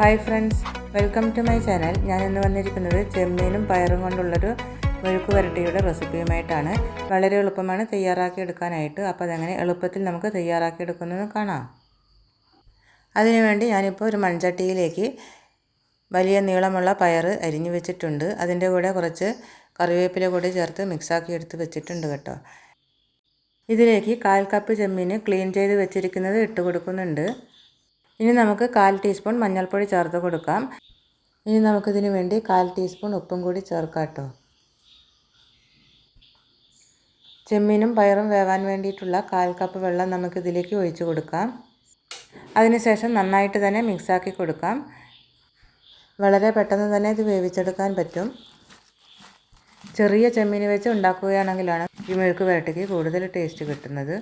Hi friends welcome to my channel. ഞാൻ ഇന്ന് വന്നിരിക്കുന്നത് ചെമ്മീനും പയറും കൊണ്ടുള്ളൊരു മെഴുക്ക് വരട്ടിയുടെ റെസിപ്പിയുമായിട്ടാണ്. വളരെ എളുപ്പമാണ് തയ്യാറാക്കി എടുക്കാനായിട്ട് അപ്പോൾ അതങ്ങനെ എളുപ്പത്തിൽ നമുക്ക് തയ്യാറാക്കി കാണാം. അതിനുവേണ്ടി ഞാനിപ്പോൾ ഒരു മൺചട്ടിയിലേക്ക് വലിയ നീളമുള്ള പയർ അരിഞ്ഞു വെച്ചിട്ടുണ്ട്. അതിന്റെ കൂടെ കുറച്ച് കറിവേപ്പില കൂടി ചേർത്ത് മിക്സാക്കി എടുത്ത് വെച്ചിട്ടുണ്ട് കേട്ടോ. ഇതിലേക്ക് കാൽ കപ്പ് ചെമ്മീൻ ക്ലീൻ ചെയ്ത് വെച്ചിരിക്കുന്നത് ഇട്ട് കൊടുക്കുന്നുണ്ട്. ഇനി നമുക്ക് കാൽ ടീസ്പൂൺ മഞ്ഞൾപ്പൊടി ചേർത്ത് കൊടുക്കാം. ഇനി നമുക്കിതിന് വേണ്ടി കാൽ ടീസ്പൂൺ ഉപ്പും കൂടി ചേർക്കാം കേട്ടോ. ചെമ്മീനും പയറും വേവാൻ വേണ്ടിയിട്ടുള്ള കാൽ കപ്പ് വെള്ളം നമുക്കിതിലേക്ക് ഒഴിച്ചു കൊടുക്കാം. അതിനുശേഷം നന്നായിട്ട് തന്നെ മിക്സാക്കി കൊടുക്കാം. വളരെ പെട്ടെന്ന് തന്നെ ഇത് വേവിച്ചെടുക്കാൻ പറ്റും. ചെറിയ ചെമ്മീൻ വെച്ച് ഉണ്ടാക്കുകയാണെങ്കിലാണ് ഈ മെഴുക്ക് വരട്ടിക്ക് കൂടുതൽ ടേസ്റ്റ് കിട്ടുന്നത്.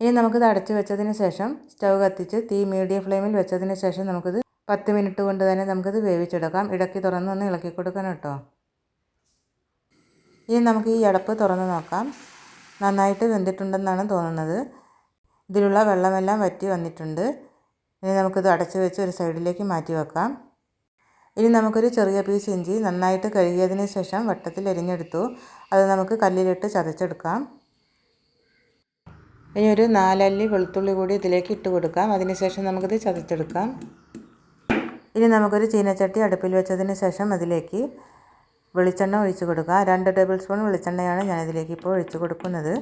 ഇനി നമുക്കിത് അടച്ചു വെച്ചതിന് ശേഷം സ്റ്റൗ കത്തിച്ച് തീ മീഡിയം ഫ്ലെയിമിൽ വെച്ചതിന് ശേഷം നമുക്കിത് പത്ത് മിനിറ്റ് കൊണ്ട് തന്നെ നമുക്കിത് വേവിച്ചെടുക്കാം. ഇടയ്ക്ക് തുറന്ന് ഒന്ന് ഇളക്കി കൊടുക്കണം കേട്ടോ. ഇനി നമുക്ക് ഈ അടപ്പ് തുറന്ന് നോക്കാം. നന്നായിട്ട് വെന്തിട്ടുണ്ടെന്നാണ് തോന്നുന്നത്. ഇതിലുള്ള വെള്ളമെല്ലാം വറ്റി വന്നിട്ടുണ്ട്. ഇനി നമുക്കിത് അടച്ചു വെച്ച് ഒരു സൈഡിലേക്ക് മാറ്റി വെക്കാം. ഇനി നമുക്കൊരു ചെറിയ പീസ് ഇഞ്ചി നന്നായിട്ട് കഴുകിയതിന് ശേഷം വട്ടത്തിൽ എരിഞ്ഞെടുത്തു. അത് നമുക്ക് കല്ലിലിട്ട് ചതച്ചെടുക്കാം. ഇനി ഒരു നാലല്ലി വെളുത്തുള്ളി കൂടി ഇതിലേക്ക് ഇട്ട് കൊടുക്കാം. അതിനുശേഷം നമുക്കിത് ചതച്ചെടുക്കാം. ഇനി നമുക്കൊരു ചീനച്ചട്ടി അടുപ്പിൽ വെച്ചതിന് ശേഷം അതിലേക്ക് വെളിച്ചെണ്ണ ഒഴിച്ചു കൊടുക്കാം. രണ്ട് ടേബിൾ സ്പൂൺ വെളിച്ചെണ്ണയാണ് ഞാനിതിലേക്ക് ഇപ്പോൾ ഒഴിച്ചു കൊടുക്കുന്നത്.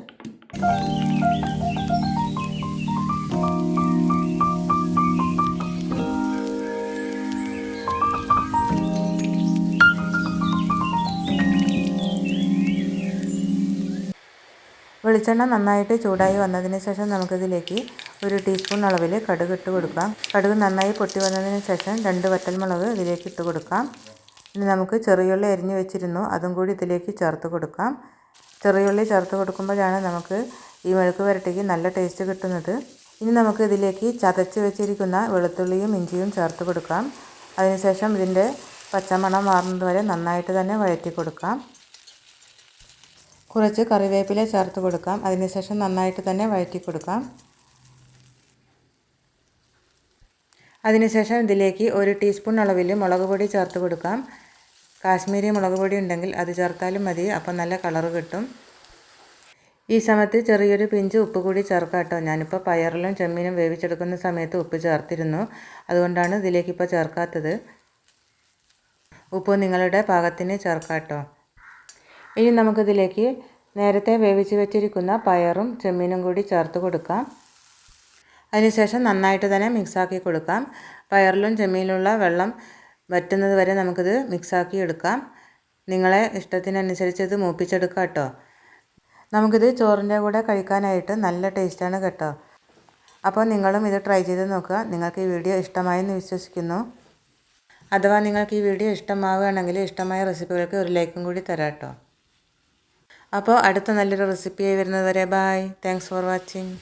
വെളിച്ചെണ്ണ നന്നായിട്ട് ചൂടായി വന്നതിന് ശേഷം നമുക്കിതിലേക്ക് ഒരു ടീസ്പൂൺ അളവിൽ കടുക് ഇട്ട് കൊടുക്കാം. കടുക് നന്നായി പൊട്ടി വന്നതിന് ശേഷം രണ്ട് വറ്റൽമുളക് ഇതിലേക്ക് ഇട്ട് കൊടുക്കാം. ഇനി നമുക്ക് ചെറിയുള്ളി അരിഞ്ഞു വെച്ചിരുന്നു. അതും കൂടി ഇതിലേക്ക് ചേർത്ത് കൊടുക്കാം. ചെറിയുള്ളി ചേർത്ത് കൊടുക്കുമ്പോഴാണ് നമുക്ക് ഈ മെഴുക്ക് വരട്ടിക്ക് നല്ല ടേസ്റ്റ് കിട്ടുന്നത്. ഇനി നമുക്ക് ഇതിലേക്ക് ചതച്ച് വെച്ചിരിക്കുന്ന വെളുത്തുള്ളിയും ഇഞ്ചിയും ചേർത്ത് കൊടുക്കാം. അതിനുശേഷം ഇതിന്റെ പച്ചമണം മാറുന്നത് വരെ നന്നായിട്ട് തന്നെ വഴറ്റി കൊടുക്കാം. കുറച്ച് കറിവേപ്പില ചേർത്ത് കൊടുക്കാം. അതിനുശേഷം നന്നായിട്ട് തന്നെ വഴറ്റി കൊടുക്കാം. അതിനുശേഷം ഇതിലേക്ക് ഒരു ടീസ്പൂൺ അളവിൽ മുളക് പൊടി ചേർത്ത് കൊടുക്കാം. കാശ്മീരി മുളക് പൊടി ഉണ്ടെങ്കിൽ അത് ചേർത്താലും മതി. അപ്പം നല്ല കളർ കിട്ടും. ഈ സമയത്ത് ചെറിയൊരു പിഞ്ച് ഉപ്പ് കൂടി ചേർക്കാം കേട്ടോ. ഞാനിപ്പോൾ പയറിലും ചെമ്മീനും വേവിച്ചെടുക്കുന്ന സമയത്ത് ഉപ്പ് ചേർത്തിരുന്നു. അതുകൊണ്ടാണ് ഇതിലേക്ക് ഇപ്പോൾ ചേർക്കാത്തത്. ഉപ്പ് നിങ്ങളുടെ പാകത്തിന് ചേർക്കാം കേട്ടോ. ഇനി നമുക്കിതിലേക്ക് നേരത്തെ വേവിച്ച് വെച്ചിരിക്കുന്ന പയറും ചെമ്മീനും കൂടി ചേർത്ത് കൊടുക്കാം. അതിനുശേഷം നന്നായിട്ട് തന്നെ മിക്സാക്കി കൊടുക്കാം. പയറിലും ചെമ്മീനിലുള്ള വെള്ളം വറ്റുന്നത് വരെ നമുക്കിത് മിക്സാക്കി എടുക്കാം. നിങ്ങളെ ഇഷ്ടത്തിനനുസരിച്ച് ഇത് മൂപ്പിച്ചെടുക്കാം കേട്ടോ. നമുക്കിത് ചോറിന്റെ കൂടെ കഴിക്കാനായിട്ട് നല്ല ടേസ്റ്റാണ് കേട്ടോ. അപ്പോൾ നിങ്ങളും ഇത് ട്രൈ ചെയ്ത് നോക്കുക. നിങ്ങൾക്ക് ഈ വീഡിയോ ഇഷ്ടമായെന്ന് വിശ്വസിക്കുന്നു. അഥവാ നിങ്ങൾക്ക് ഈ വീഡിയോ ഇഷ്ടമാവുകയാണെങ്കിൽ ഇഷ്ടമായ റെസിപ്പികൾക്ക് ഒരു ലൈക്കും കൂടി തരാം കേട്ടോ. അപ്പോൾ അടുത്ത നല്ലൊരു റെസിപ്പിയായി വരുന്നത് വരെ ബായ് താങ്ക്സ് ഫോർ വാച്ചിങ്